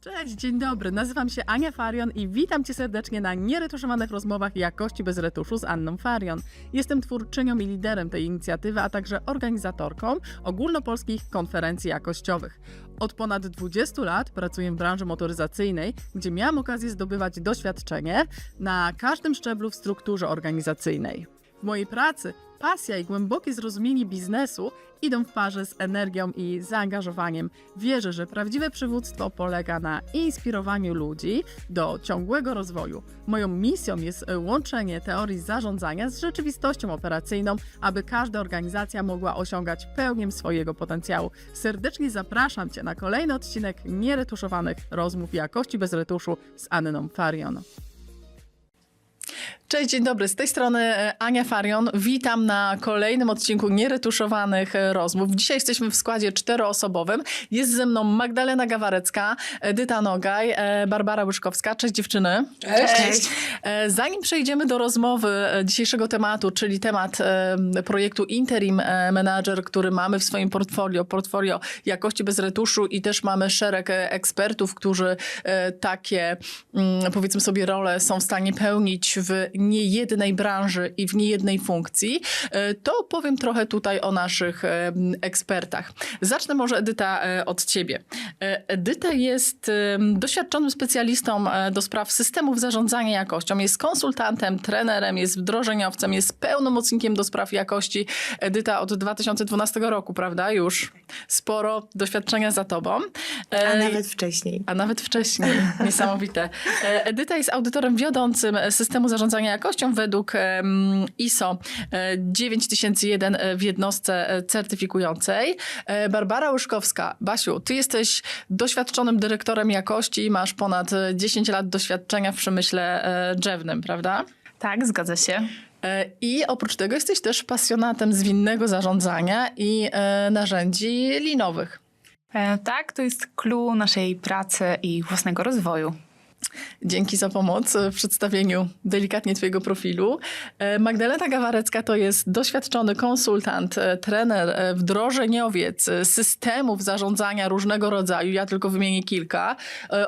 Cześć, dzień dobry. Nazywam się Ania Farion i witam Cię serdecznie na nieretuszowanych rozmowach jakości bez retuszu z Anną Farion. Jestem twórczynią i liderem tej inicjatywy, a także organizatorką ogólnopolskich konferencji jakościowych. Od ponad 20 lat pracuję w branży motoryzacyjnej, gdzie miałam okazję zdobywać doświadczenie na każdym szczeblu w strukturze organizacyjnej. W mojej pracy pasja i głębokie zrozumienie biznesu idą w parze z energią i zaangażowaniem. Wierzę, że prawdziwe przywództwo polega na inspirowaniu ludzi do ciągłego rozwoju. Moją misją jest łączenie teorii zarządzania z rzeczywistością operacyjną, aby każda organizacja mogła osiągać pełnię swojego potencjału. Serdecznie zapraszam Cię na kolejny odcinek nieretuszowanych rozmów jakości bez retuszu z Anną Farion. Cześć, dzień dobry. Z tej strony e, Ania Farion. Witam na kolejnym odcinku nieretuszowanych e, rozmów. Dzisiaj jesteśmy w składzie czteroosobowym. Jest ze mną Magdalena Gawarecka, Edyta Nogaj, e, Barbara Łyszkowska. Cześć dziewczyny. Cześć. E, Zanim przejdziemy do rozmowy dzisiejszego tematu, czyli temat projektu Interim Manager, który mamy w swoim portfolio, portfolio jakości bez retuszu i też mamy szereg ekspertów, którzy takie, mm, powiedzmy sobie, role są w stanie pełnić w niejednej branży i w niejednej funkcji, e, to powiem trochę tutaj o naszych e, ekspertach. Zacznę może Edyta e, od ciebie. Edyta jest doświadczonym specjalistą do spraw systemów zarządzania jakością. Jest konsultantem, trenerem, jest wdrożeniowcem, jest pełnomocnikiem do spraw jakości. Edyta od 2012 roku, prawda? Już sporo doświadczenia za tobą. A nawet wcześniej. a nawet wcześniej. Niesamowite. Edyta jest audytorem wiodącym systemu zarządzania jakością według ISO e, 9001 w jednostce e, certyfikującej. E, Barbara Łyszkowska. Basiu, ty jesteś doświadczonym dyrektorem jakości masz ponad e, 10 lat doświadczenia w przemyśle e, drzewnym, prawda? Tak, zgadza się. E, I oprócz tego jesteś też pasjonatem zwinnego zarządzania i e, narzędzi linowych. E, tak, to jest clue naszej pracy i własnego rozwoju. Dzięki za pomoc w przedstawieniu delikatnie Twojego profilu. E, Magdalena Gawarecka to jest doświadczony konsultant, e, trener, e, wdrożeniowiec systemów zarządzania różnego rodzaju. Ja tylko wymienię kilka.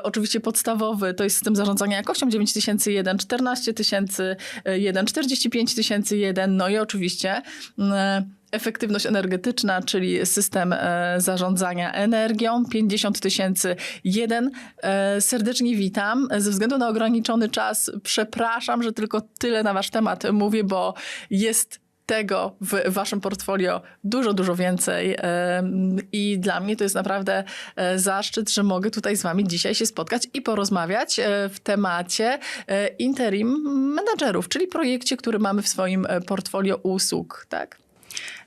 Oczywiście podstawowy to jest system zarządzania jakością 9001, 14001, 45001, no i oczywiście mm, efektywność energetyczna, czyli system e, zarządzania energią 50 tysięcy jeden. E, serdecznie witam. Ze względu na ograniczony czas przepraszam, że tylko tyle na wasz temat mówię, bo jest tego w waszym portfolio dużo, dużo więcej em, i dla mnie to jest naprawdę e, zaszczyt, że mogę tutaj z wami dzisiaj się spotkać i porozmawiać e, w temacie e, interim menadżerów, czyli projekcie, który mamy w swoim e, portfolio usług, tak?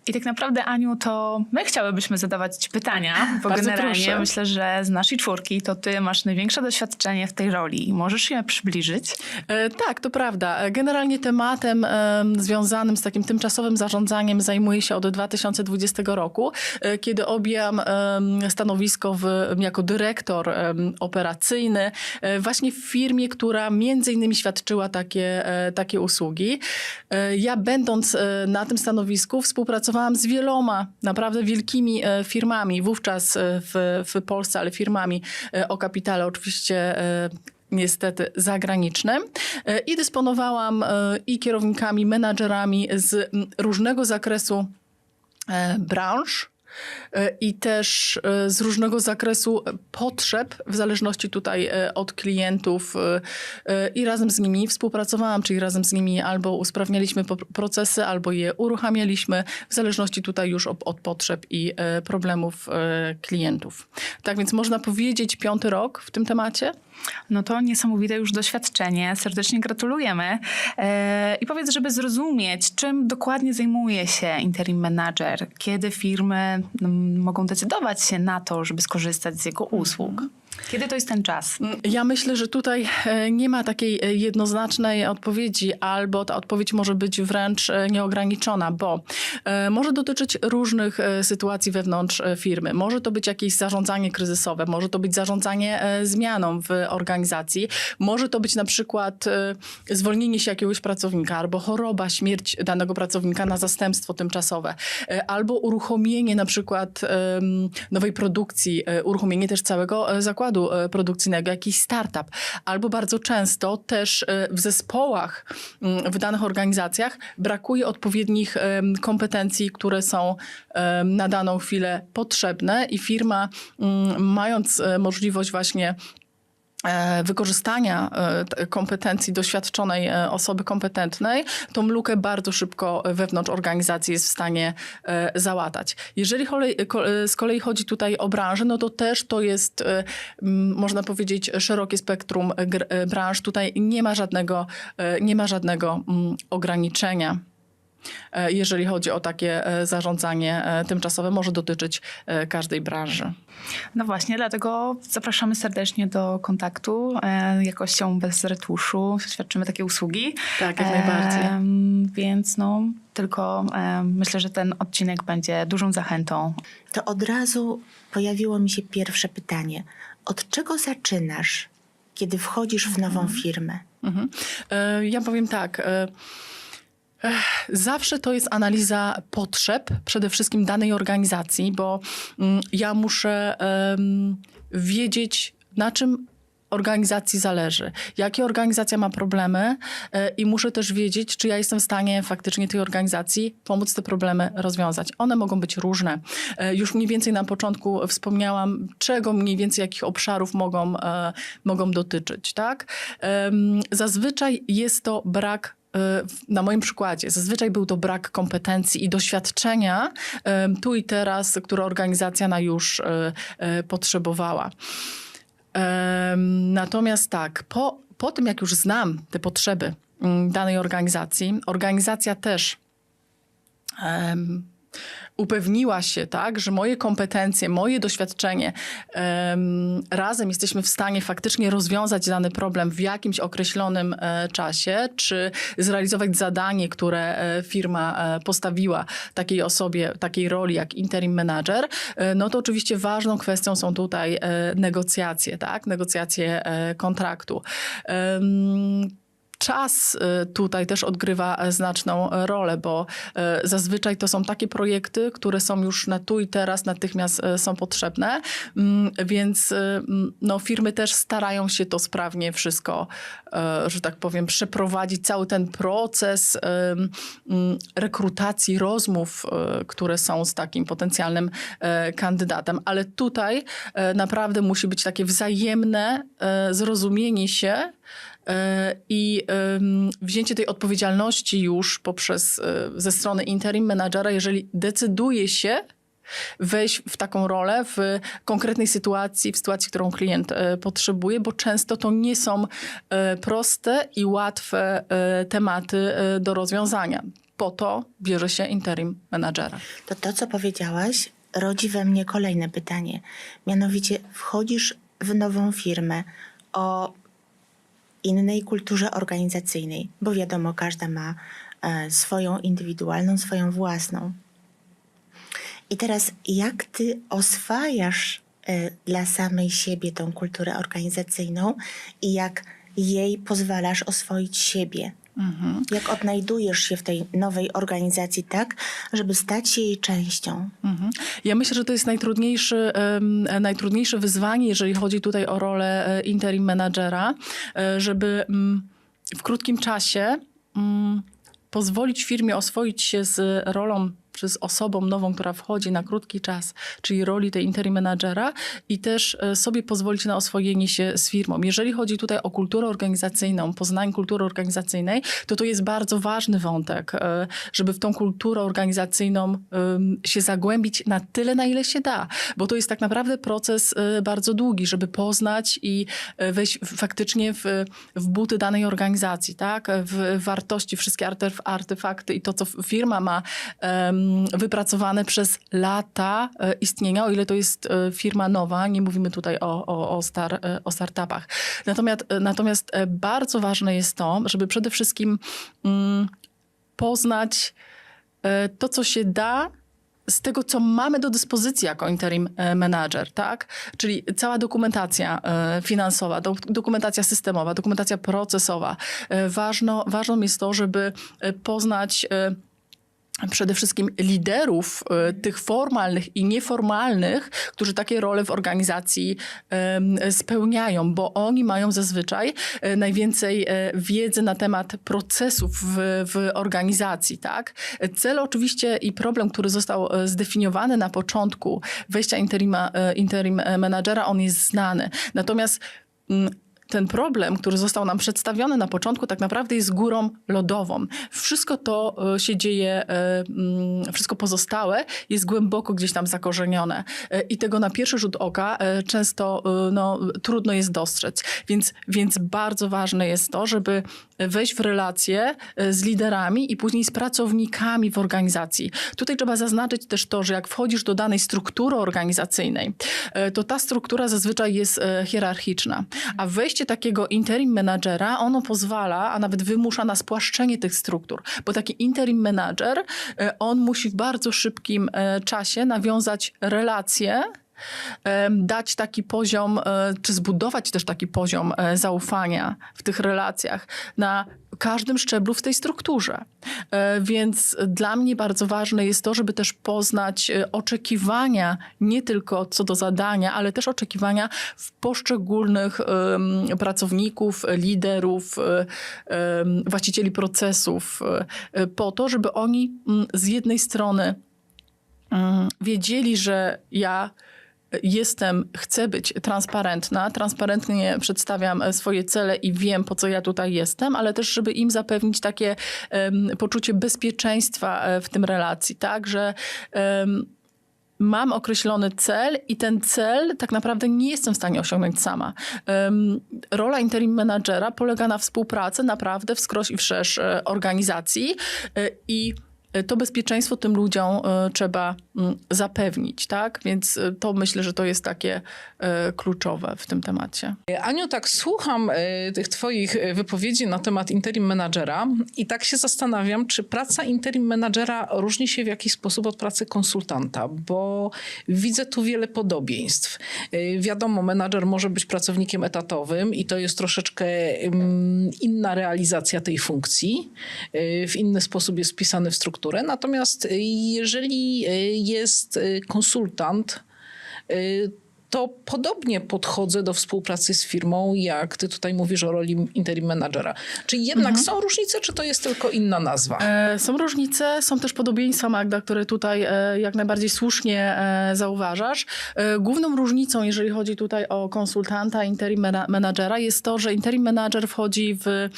I tak naprawdę, Aniu, to my chciałybyśmy zadawać Ci pytania, bo Bardzo generalnie proszę. myślę, że z naszej czwórki to Ty masz największe doświadczenie w tej roli. Możesz je przybliżyć? E, Tak, to prawda. E, Generalnie tematem em, związanym z takim tymczasowym zarządzaniem zajmuję się od 2020 roku, e, kiedy objęłam stanowisko w, jako dyrektor operacyjny e, właśnie w firmie, która między innymi świadczyła takie, e, takie usługi. E, Ja będąc e, na tym stanowisku współpracowałam z wieloma naprawdę wielkimi e, firmami, wówczas e, w, w Polsce, ale firmami e, o kapitale oczywiście niestety zagranicznym i dysponowałam i kierownikami, menadżerami z różnego zakresu branż. E, I też e, z różnego zakresu potrzeb, w zależności tutaj e, od klientów, i razem z nimi współpracowałam, czyli razem z nimi albo usprawnialiśmy procesy, albo je uruchamialiśmy, w zależności tutaj już od, potrzeb i problemów klientów. Tak więc można powiedzieć, piąty rok w tym temacie. No to niesamowite już doświadczenie. Serdecznie gratulujemy. I powiedz, żeby zrozumieć, czym dokładnie zajmuje się interim manager, kiedy firmy mogą decydować się na to, żeby skorzystać z jego usług. Kiedy to jest ten czas? Ja myślę, że tutaj e, nie ma takiej e, jednoznacznej odpowiedzi, albo ta odpowiedź może być wręcz e, nieograniczona, bo może dotyczyć różnych sytuacji wewnątrz firmy. Może to być jakieś zarządzanie kryzysowe, może to być zarządzanie zmianą w organizacji, może to być na przykład zwolnienie się jakiegoś pracownika, albo choroba, śmierć danego pracownika na zastępstwo tymczasowe, albo uruchomienie na przykład nowej produkcji, uruchomienie też całego zakładu zakładu e, produkcyjnego, jakiś startup, albo bardzo często też e, w zespołach mm, w danych organizacjach brakuje odpowiednich kompetencji, które są na daną chwilę potrzebne i firma mm, mając e, możliwość właśnie wykorzystania e, kompetencji doświadczonej e, osoby kompetentnej, tą lukę bardzo szybko wewnątrz organizacji jest w stanie e, załatać. Jeżeli e, z kolei chodzi tutaj o branżę, no to też to jest, e, można powiedzieć, szerokie spektrum e, branż. Tutaj nie ma żadnego, e, nie ma żadnego ograniczenia. E, Jeżeli chodzi o takie e, zarządzanie e, tymczasowe, może dotyczyć każdej branży. No właśnie, dlatego zapraszamy serdecznie do kontaktu jakością bez retuszu. Świadczymy takie usługi. Tak, jak najbardziej. Więc no, tylko myślę, że ten odcinek będzie dużą zachętą. to od razu pojawiło mi się pierwsze pytanie. Od czego zaczynasz, kiedy wchodzisz w nową firmę? Mhm. E, Ja powiem tak. e, Zawsze to jest analiza potrzeb przede wszystkim danej organizacji, bo mm, ja muszę em, wiedzieć, na czym organizacji zależy, jakie organizacja ma problemy e, i muszę też wiedzieć, czy ja jestem w stanie faktycznie tej organizacji pomóc te problemy rozwiązać. One mogą być różne. E, Już mniej więcej na początku wspomniałam, czego mniej więcej, jakich obszarów mogą, e, mogą dotyczyć. Tak? Zazwyczaj jest to brak na moim przykładzie, zazwyczaj był to brak kompetencji i doświadczenia tu i teraz, które organizacja na już e, e, potrzebowała. Natomiast tak, po, po tym jak już znam te potrzeby mm, danej organizacji, organizacja też upewniła się, tak, że moje kompetencje, moje doświadczenie em, razem jesteśmy w stanie faktycznie rozwiązać dany problem w jakimś określonym e, czasie, czy zrealizować zadanie, które e, firma e, postawiła takiej osobie, takiej roli jak interim manager, e, no to oczywiście ważną kwestią są tutaj e, negocjacje, tak, negocjacje e, kontraktu. Em, Czas e, tutaj też odgrywa e, znaczną rolę, bo e, zazwyczaj to są takie projekty, które są już na tu i teraz, natychmiast e, są potrzebne, Mm, więc mm, no, firmy też starają się to sprawnie wszystko, że tak powiem, przeprowadzić cały ten proces rekrutacji, rozmów, które są z takim potencjalnym kandydatem. Ale tutaj naprawdę musi być takie wzajemne zrozumienie się i em, wzięcie tej odpowiedzialności już poprzez e, ze strony interim menadżera, jeżeli decyduje się wejść w taką rolę w konkretnej sytuacji, w sytuacji, którą klient e, potrzebuje, bo często to nie są e, proste i łatwe e, tematy e, do rozwiązania. Po to bierze się interim menadżera. To to, co powiedziałaś, rodzi we mnie kolejne pytanie. Mianowicie wchodzisz w nową firmę o innej kulturze organizacyjnej, bo wiadomo, każda ma e, swoją indywidualną, swoją własną. I teraz, jak ty oswajasz e, dla samej siebie tą kulturę organizacyjną i jak jej pozwalasz oswoić siebie? Jak odnajdujesz się w tej nowej organizacji tak, żeby stać się jej częścią? Mhm. Ja myślę, że to jest najtrudniejszy, e, najtrudniejsze wyzwanie, jeżeli chodzi tutaj o rolę e, interim menadżera, e, żeby mm, w krótkim czasie mm, pozwolić firmie oswoić się z rolą czy z osobą nową, która wchodzi na krótki czas, czyli roli tej interim menadżera i też e, sobie pozwolić na oswojenie się z firmą. Jeżeli chodzi tutaj o kulturę organizacyjną, poznanie kultury organizacyjnej, to to jest bardzo ważny wątek, e, żeby w tą kulturę organizacyjną się zagłębić na tyle, na ile się da, bo to jest tak naprawdę proces e, bardzo długi, żeby poznać i wejść faktycznie w, w buty danej organizacji, tak? w wartości, wszystkie artef- artefakty i to, co firma ma wypracowane przez lata e, istnienia, o ile to jest e, firma nowa, nie mówimy tutaj o, o, o, star, e, o startupach. Natomiast, natomiast bardzo ważne jest to, żeby przede wszystkim mm, poznać to, co się da z tego, co mamy do dyspozycji jako interim manager, tak? Czyli cała dokumentacja finansowa, do, dokumentacja systemowa, dokumentacja procesowa. Ważno, ważną jest to, żeby poznać przede wszystkim liderów e, tych formalnych i nieformalnych, którzy takie role w organizacji spełniają, bo oni mają zazwyczaj e, najwięcej e, wiedzy na temat procesów w, w organizacji. Tak? Cel oczywiście i problem, który został zdefiniowany na początku wejścia interima, interim menadżera, on jest znany. Natomiast mm, ten problem, który został nam przedstawiony na początku, tak naprawdę jest górą lodową. Wszystko to e, się dzieje, e, mm, wszystko pozostałe jest głęboko gdzieś tam zakorzenione. E, I tego na pierwszy rzut oka często no, trudno jest dostrzec. Więc, więc bardzo ważne jest to, żeby wejść w relacje z liderami i później z pracownikami w organizacji. Tutaj trzeba zaznaczyć też to, że jak wchodzisz do danej struktury organizacyjnej, to ta struktura zazwyczaj jest hierarchiczna. A wejście takiego interim menadżera, ono pozwala, a nawet wymusza na spłaszczenie tych struktur. Bo taki interim menadżer, e, on musi w bardzo szybkim e, czasie nawiązać relacje, dać taki poziom, e, czy zbudować też taki poziom e, zaufania w tych relacjach na każdym szczeblu w tej strukturze. E, Więc dla mnie bardzo ważne jest to, żeby też poznać oczekiwania nie tylko co do zadania, ale też oczekiwania w poszczególnych pracowników, liderów, właścicieli procesów, po to, żeby oni mm, z jednej strony mm, wiedzieli, że ja jestem, chcę być transparentna, transparentnie przedstawiam e, swoje cele i wiem, po co ja tutaj jestem, ale też, żeby im zapewnić takie em, poczucie bezpieczeństwa e, w tym relacji, tak, że em, mam określony cel i ten cel tak naprawdę nie jestem w stanie osiągnąć sama. Em, rola interim managera polega na współpracy naprawdę wskroś i wszerz e, organizacji i to bezpieczeństwo tym ludziom e, trzeba mm, zapewnić, tak? Więc e, to myślę, że to jest takie kluczowe w tym temacie. Aniu, tak słucham tych twoich wypowiedzi na temat interim menadżera i tak się zastanawiam, czy praca interim menadżera różni się w jakiś sposób od pracy konsultanta, bo widzę tu wiele podobieństw. Wiadomo, menadżer może być pracownikiem etatowym i to jest troszeczkę mm, inna realizacja tej funkcji. W inny sposób jest wpisany w strukturę. Natomiast e, jeżeli e, jest e, konsultant, to podobnie podchodzę do współpracy z firmą, jak ty tutaj mówisz o roli interim managera. Czy jednak są różnice, czy to jest tylko inna nazwa? E, Są różnice, są też podobieństwa, Magda, które tutaj e, jak najbardziej słusznie e, zauważasz. E, Główną różnicą, jeżeli chodzi tutaj o konsultanta, interim menadżera, jest to, że interim manager wchodzi w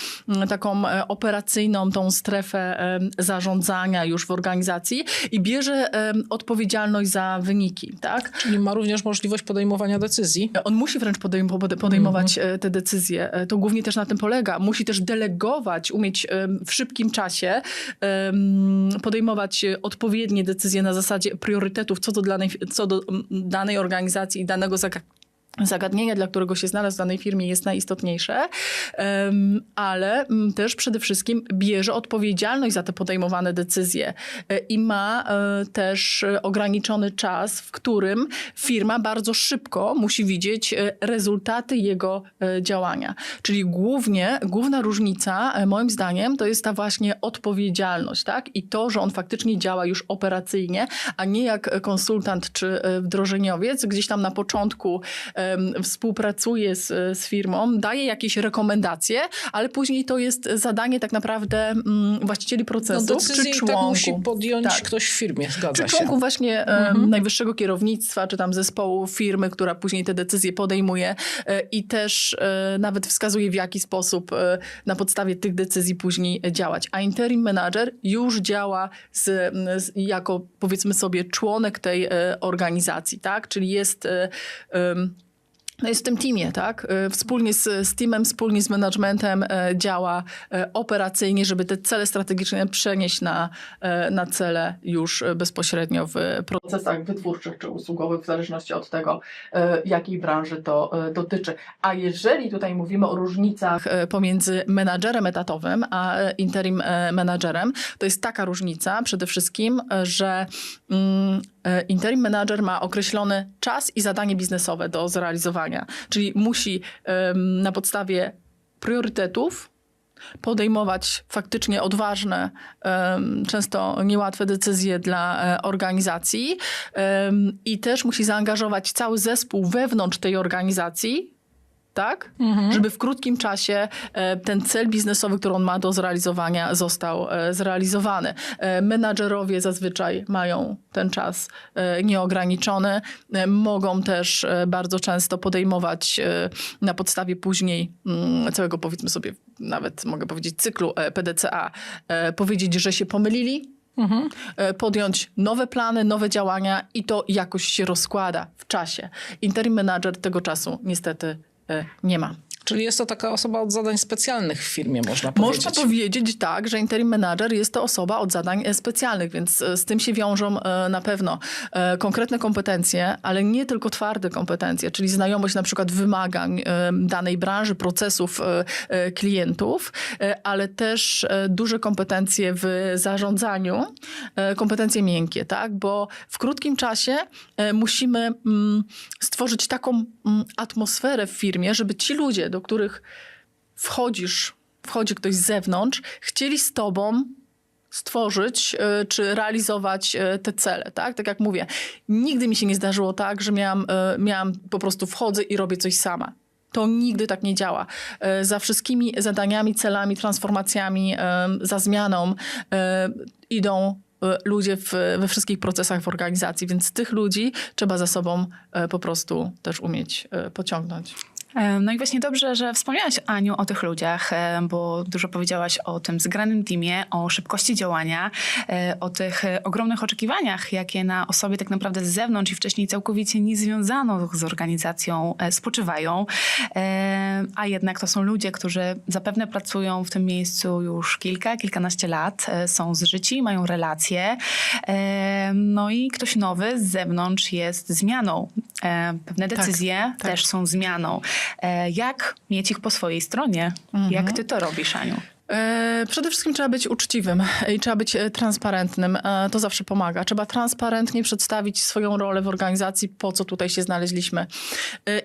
taką e, operacyjną tą strefę e, zarządzania już w organizacji i bierze odpowiedzialność za wyniki, tak? Czyli ma również możliwość podejmowania decyzji. On musi wręcz podejm- pode- podejmować e, te decyzje. E, To głównie też na tym polega. Musi też delegować, umieć em, w szybkim czasie podejmować e, odpowiednie decyzje na zasadzie priorytetów co do danej, co do mm, danej organizacji i danego zaka- zagadnienia, dla którego się znalazł w danej firmie jest najistotniejsze, ale mm, też przede wszystkim bierze odpowiedzialność za te podejmowane decyzje e, i ma e, też e, ograniczony czas, w którym firma bardzo szybko musi widzieć rezultaty jego działania. Czyli głównie, główna różnica, moim zdaniem, to jest ta właśnie odpowiedzialność, tak? I to, że on faktycznie działa już operacyjnie, a nie jak konsultant czy wdrożeniowiec, gdzieś tam na początku współpracuje z, z firmą, daje jakieś rekomendacje, ale później to jest zadanie tak naprawdę mm, właścicieli No, procesów decyzję czy i członków. tak musi podjąć Tak. ktoś w firmie, zgadza Czy się. członków właśnie em, najwyższego kierownictwa, czy tam zespołu firmy, która później te decyzje podejmuje e, i też e, nawet wskazuje, w jaki sposób e, na podstawie tych decyzji później działać. A interim manager już działa z, z, jako, powiedzmy sobie, członek tej organizacji, tak? Czyli jest... no jest w tym teamie, tak? Y, Wspólnie z, z teamem, wspólnie z managementem e, działa e, operacyjnie, żeby te cele strategiczne przenieść na, na cele już bezpośrednio w procesach wytwórczych czy usługowych, w zależności od tego, jakiej branży to dotyczy. A jeżeli tutaj mówimy o różnicach pomiędzy menadżerem etatowym a interim menadżerem, to jest taka różnica przede wszystkim, że mm, interim manager ma określony czas i zadanie biznesowe do zrealizowania, czyli musi na podstawie priorytetów podejmować faktycznie odważne, często niełatwe decyzje dla e, organizacji i też musi zaangażować cały zespół wewnątrz tej organizacji, tak? Żeby w krótkim czasie e, ten cel biznesowy, który on ma do zrealizowania, został e, zrealizowany. E, Menadżerowie zazwyczaj mają ten czas nieograniczony. Mogą też bardzo często podejmować na podstawie później mm, całego, powiedzmy sobie, nawet mogę powiedzieć, cyklu PDCA, powiedzieć, że się pomylili, e, podjąć nowe plany, nowe działania i to jakoś się rozkłada w czasie. Interim manager tego czasu niestety nie ma. Czyli jest to taka osoba od zadań specjalnych w firmie, można powiedzieć. Można powiedzieć tak, że interim manager jest to osoba od zadań e, specjalnych, więc e, z tym się wiążą e, na pewno konkretne kompetencje, ale nie tylko twarde kompetencje, czyli znajomość na przykład wymagań danej branży, procesów klientów, ale też duże kompetencje w zarządzaniu, kompetencje miękkie, tak? Bo w krótkim czasie musimy mm, stworzyć taką mm, atmosferę w firmie, żeby ci ludzie, do których wchodzisz, wchodzi ktoś z zewnątrz, chcieli z tobą stworzyć y, czy realizować y, te cele, tak? Tak jak mówię, nigdy mi się nie zdarzyło tak, że miałam, y, miałam po prostu wchodzę i robię coś sama. To nigdy tak nie działa. Za wszystkimi zadaniami, celami, transformacjami, za zmianą idą ludzie w, we wszystkich procesach w organizacji, więc tych ludzi trzeba za sobą po prostu też umieć pociągnąć. No i właśnie dobrze, że wspomniałaś, Aniu, o tych ludziach, bo dużo powiedziałaś o tym zgranym teamie, o szybkości działania, e, o tych e, ogromnych oczekiwaniach, jakie na osobie tak naprawdę z zewnątrz i wcześniej całkowicie niezwiązaną z organizacją e, spoczywają. A jednak to są ludzie, którzy zapewne pracują w tym miejscu już kilka, kilkanaście lat, są zżyci, mają relacje. No i ktoś nowy z zewnątrz jest zmianą. Pewne decyzje tak. też są zmianą. E, Jak mieć ich po swojej stronie? Jak ty to robisz, Aniu? E, Przede wszystkim trzeba być uczciwym i trzeba być e, transparentnym. E, To zawsze pomaga. Trzeba transparentnie przedstawić swoją rolę w organizacji, po co tutaj się znaleźliśmy.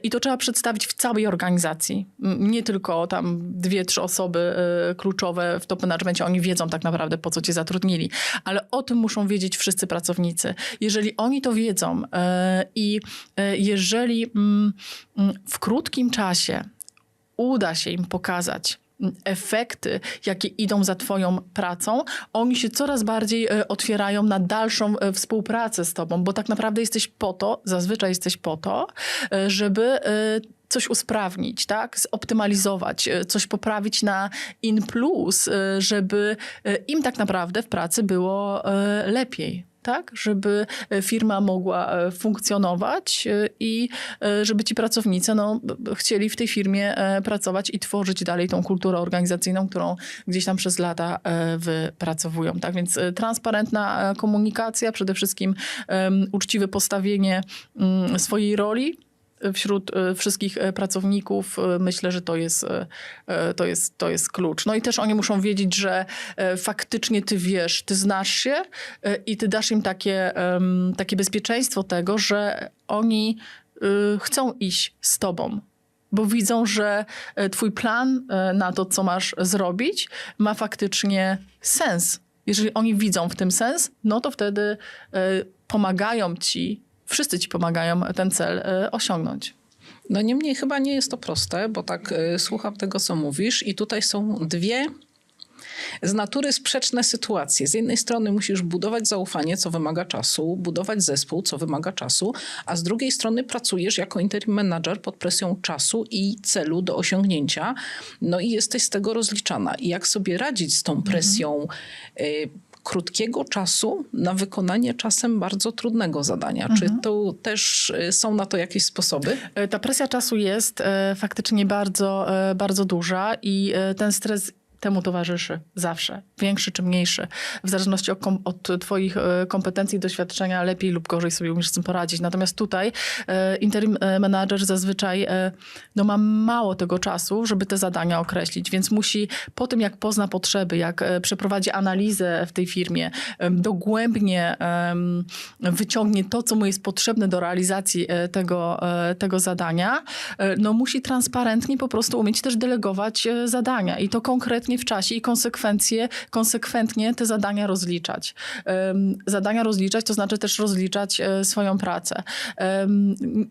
I to trzeba przedstawić w całej organizacji. Nie tylko tam dwie, trzy osoby kluczowe w top managemencie. Oni wiedzą tak naprawdę, po co cię zatrudnili. Ale o tym muszą wiedzieć wszyscy pracownicy. Jeżeli oni to wiedzą i jeżeli mm, mm, w krótkim czasie uda się im pokazać efekty, jakie idą za Twoją pracą, oni się coraz bardziej e, otwierają na dalszą e, współpracę z Tobą, bo tak naprawdę jesteś po to, zazwyczaj jesteś po to, e, żeby coś usprawnić, tak? Zoptymalizować, coś poprawić na in plus, żeby im tak naprawdę w pracy było lepiej. Tak, żeby e, firma mogła e, funkcjonować e, i żeby ci pracownicy no, chcieli w tej firmie pracować i tworzyć dalej tą kulturę organizacyjną, którą gdzieś tam przez lata wypracowują. Tak więc transparentna komunikacja, przede wszystkim uczciwe postawienie mm, swojej roli wśród e, wszystkich e, pracowników e, myślę, że to jest, to, jest, to jest klucz. No i też oni muszą wiedzieć, że faktycznie ty wiesz, ty znasz się i ty dasz im takie, takie bezpieczeństwo tego, że oni chcą iść z tobą. Bo widzą, że twój plan na to, co masz zrobić, ma faktycznie sens. Jeżeli oni widzą w tym sens, no to wtedy pomagają ci, wszyscy ci pomagają ten cel e, osiągnąć. No niemniej chyba nie jest to proste, bo tak y, słucham tego, co mówisz i tutaj są dwie z natury sprzeczne sytuacje. Z jednej strony musisz budować zaufanie, co wymaga czasu, budować zespół, co wymaga czasu, a z drugiej strony pracujesz jako interim manager pod presją czasu i celu do osiągnięcia, no i jesteś z tego rozliczana. I jak sobie radzić z tą presją y, krótkiego czasu na wykonanie czasem bardzo trudnego zadania? Czy to też y, są na to jakieś sposoby? E, Ta presja czasu jest e, faktycznie bardzo, e, bardzo duża i ten stres temu towarzyszy zawsze, większy czy mniejszy. W zależności od, od twoich e, kompetencji i doświadczenia lepiej lub gorzej sobie umiesz z tym poradzić. Natomiast tutaj e, interim e, manager zazwyczaj no, ma mało tego czasu, żeby te zadania określić, więc musi po tym, jak pozna potrzeby, jak przeprowadzi analizę w tej firmie, dogłębnie wyciągnie to, co mu jest potrzebne do realizacji tego, tego zadania, no musi transparentnie po prostu umieć też delegować zadania i to konkretnie w czasie i konsekwencje, konsekwentnie te zadania rozliczać. Zadania rozliczać to znaczy też rozliczać e, swoją pracę.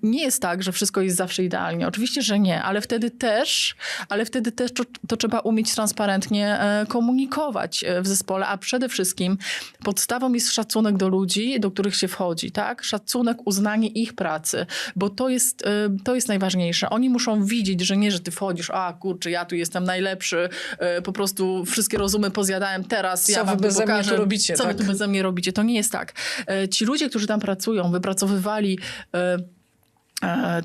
Nie jest tak, że wszystko jest zawsze idealnie. Oczywiście, że nie, ale wtedy też, ale wtedy też to, to trzeba umieć transparentnie e, komunikować e, w zespole, a przede wszystkim podstawą jest szacunek do ludzi, do których się wchodzi, tak? Szacunek, uznanie ich pracy, bo to jest, to jest najważniejsze. Oni muszą widzieć, że nie, że ty wchodzisz, a kurczę, ja tu jestem najlepszy, e, po prostu wszystkie rozumy pozjadałem teraz, Co ja wy tu beze mnie pokażę, robicie, co tak? wy tu beze mnie robicie. To nie jest tak. E, Ci ludzie, którzy tam pracują, wypracowywali e,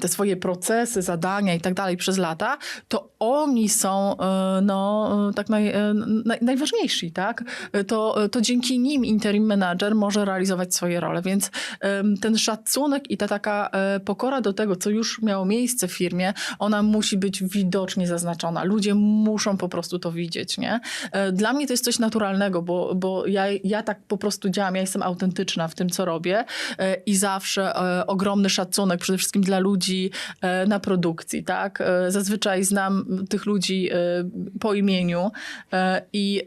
te swoje procesy, zadania i tak dalej przez lata, to oni są e, no, e, tak naj, e, naj, najważniejsi, tak? E, To, to dzięki nim interim manager może realizować swoje role, więc ten szacunek i ta taka e, pokora do tego, co już miało miejsce w firmie, ona musi być widocznie zaznaczona. Ludzie muszą po prostu to widzieć, nie? E, Dla mnie to jest coś naturalnego, bo, bo ja, ja tak po prostu działam, ja jestem autentyczna w tym, co robię e, i zawsze e, ogromny szacunek przede wszystkim dla ludzi e, na produkcji, tak? E, Zazwyczaj znam tych ludzi e, po imieniu i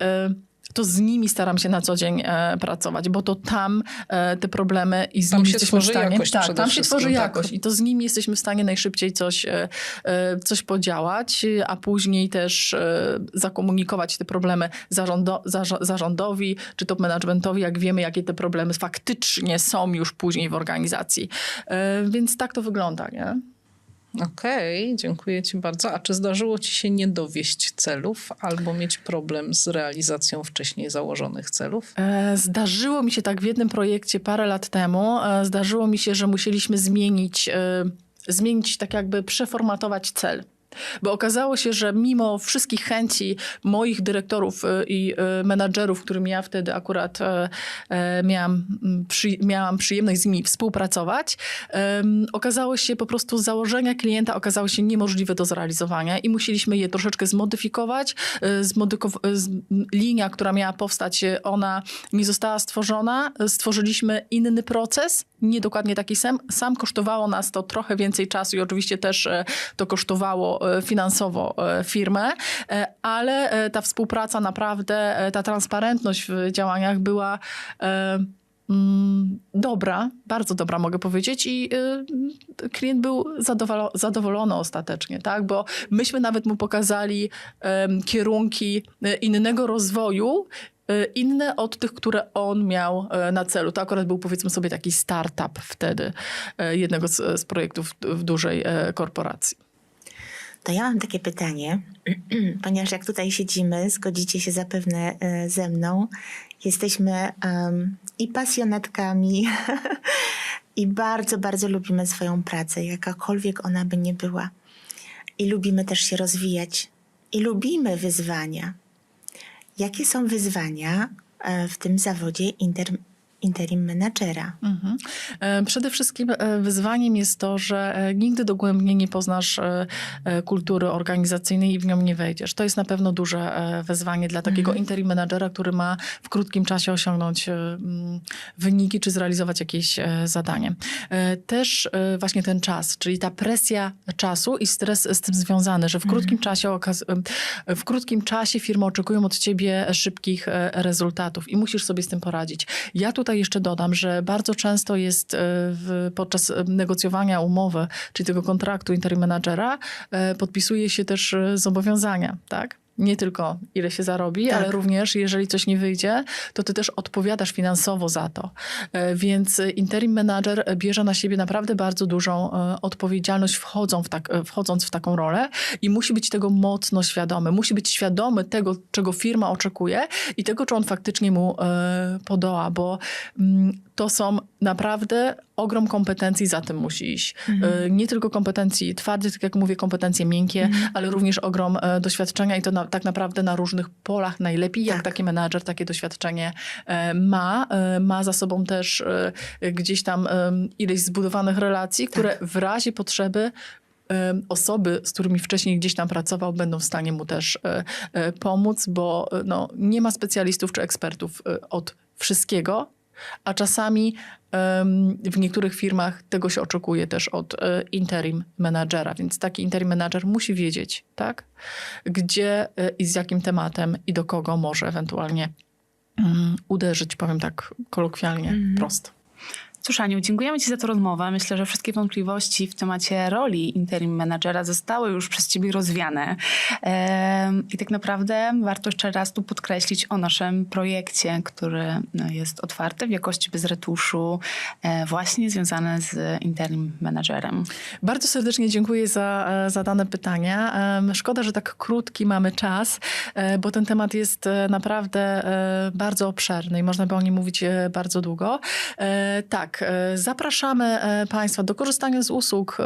to z nimi staram się na co dzień e, pracować, bo to tam e, te problemy i z Tam nimi jesteśmy w stanie. jakość tak, tam się tworzy tak. jakość i to z nimi jesteśmy w stanie najszybciej coś, e, e, coś podziałać, a później też e, zakomunikować te problemy zarządo, zarza- zarządowi czy top managementowi, jak wiemy, jakie te problemy faktycznie są już później w organizacji. E, Więc tak to wygląda, nie? Okej, dziękuję ci bardzo. A czy zdarzyło ci się nie dowieść celów albo mieć problem z realizacją wcześniej założonych celów? E, Zdarzyło mi się tak w jednym projekcie parę lat temu. e, Zdarzyło mi się, że musieliśmy zmienić, e, zmienić tak jakby przeformatować cel. Bo okazało się, że mimo wszystkich chęci moich dyrektorów e, i e, menadżerów, którym ja wtedy akurat e, e, miałam, przy, miałam przyjemność z nimi współpracować, okazało się po prostu założenia klienta okazały się niemożliwe do zrealizowania i musieliśmy je troszeczkę zmodyfikować. E, linia, która miała powstać, ona nie została stworzona. Stworzyliśmy inny proces, nie dokładnie taki sam. Sam kosztowało nas to trochę więcej czasu i oczywiście też e, to kosztowało e, finansowo e, firmę, ale ta współpraca naprawdę, ta transparentność w działaniach była mm, dobra, bardzo dobra mogę powiedzieć i klient był zadowolo- zadowolony ostatecznie, tak? Bo myśmy nawet mu pokazali kierunki innego rozwoju, inne od tych, które on miał e, na celu. To akurat był powiedzmy sobie taki startup wtedy e, jednego z, z projektów w dużej e, korporacji. To ja mam takie pytanie, ponieważ jak tutaj siedzimy, zgodzicie się zapewne e, ze mną, jesteśmy em, i pasjonatkami, i bardzo, bardzo lubimy swoją pracę, jakakolwiek ona by nie była. I lubimy też się rozwijać. I lubimy wyzwania. Jakie są wyzwania e, w tym zawodzie inter, interim menadżera? Mhm. E, Przede wszystkim e, wyzwaniem jest to, że e, nigdy dogłębnie nie poznasz kultury organizacyjnej i w nią nie wejdziesz. To jest na pewno duże wyzwanie dla takiego interim managera, który ma w krótkim czasie osiągnąć mm, wyniki czy zrealizować jakieś zadanie. Też właśnie ten czas, czyli ta presja czasu i stres z tym związany, że w krótkim czasie okaz- e, w krótkim czasie firmy oczekują od ciebie szybkich rezultatów i musisz sobie z tym poradzić. Ja tutaj jeszcze dodam, że bardzo często jest e, w, podczas e, negocjowania umowy, czyli tego kontraktu interim managera, e, podpisuje się też zobowiązania, tak? Nie tylko ile się zarobi, Tak. ale również jeżeli coś nie wyjdzie, to ty też odpowiadasz finansowo za to. E, Więc interim manager bierze na siebie naprawdę bardzo dużą e, odpowiedzialność wchodzą w tak, e, wchodząc w taką rolę i musi być tego mocno świadomy. Musi być świadomy tego, czego firma oczekuje i tego, czy on faktycznie mu podoła, bo mm, to są naprawdę ogrom kompetencji za tym musi iść. E, Nie tylko kompetencji twardych, tak jak mówię, kompetencje miękkie, ale również ogrom e, doświadczenia i to na, tak naprawdę na różnych polach najlepiej, jak Tak. taki menadżer takie doświadczenie e, ma. E, Ma za sobą też gdzieś tam ileś zbudowanych relacji, które w razie potrzeby osoby, z którymi wcześniej gdzieś tam pracował, będą w stanie mu też pomóc, bo no, nie ma specjalistów czy ekspertów od wszystkiego. A czasami w niektórych firmach tego się oczekuje też od e, interim menadżera, więc taki interim menadżer musi wiedzieć, tak, gdzie e, i z jakim tematem i do kogo może ewentualnie mm, uderzyć, powiem tak kolokwialnie, prosto. Cóż, Aniu, dziękujemy Ci za tę rozmowę. Myślę, że wszystkie wątpliwości w temacie roli interim menadżera zostały już przez Ciebie rozwiane. I tak naprawdę warto jeszcze raz tu podkreślić o naszym projekcie, który no, jest otwarty w jakości bez retuszu, e, właśnie związany z interim menadżerem. Bardzo serdecznie dziękuję za e, zadane pytania. Szkoda, że tak krótki mamy czas, e, bo ten temat jest naprawdę bardzo obszerny i można by o nim mówić bardzo długo. E, Tak, e, zapraszamy e, Państwa do korzystania z usług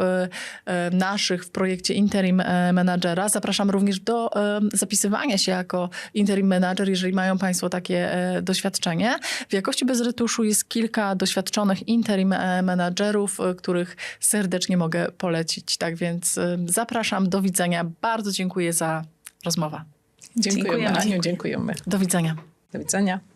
e, naszych w projekcie Interim Managera. Zapraszam również do zapisywania się jako Interim Manager, jeżeli mają Państwo takie doświadczenie. W jakości bez retuszu jest kilka doświadczonych Interim Managerów, których serdecznie mogę polecić. Tak więc zapraszam, do widzenia. Bardzo dziękuję za rozmowę. Dziękujemy, Dziękujemy. Aniu, dziękujemy. Do widzenia. Do widzenia.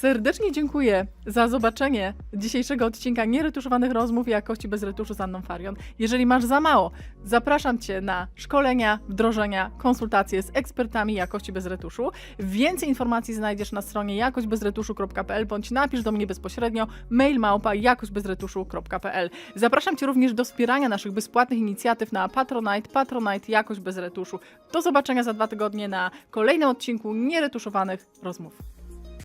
Serdecznie dziękuję za zobaczenie dzisiejszego odcinka nieretuszowanych rozmów i jakości bez retuszu z Anną Farion. Jeżeli masz za mało, zapraszam Cię na szkolenia, wdrożenia, konsultacje z ekspertami jakości bez retuszu. Więcej informacji znajdziesz na stronie jakośćbezretuszu.pl bądź napisz do mnie bezpośrednio mail małpa jakośćbezretuszu.pl. Zapraszam Cię również do wspierania naszych bezpłatnych inicjatyw na Patronite, Patronite Jakość Bez Retuszu. Do zobaczenia za dwa tygodnie na kolejnym odcinku nieretuszowanych rozmów.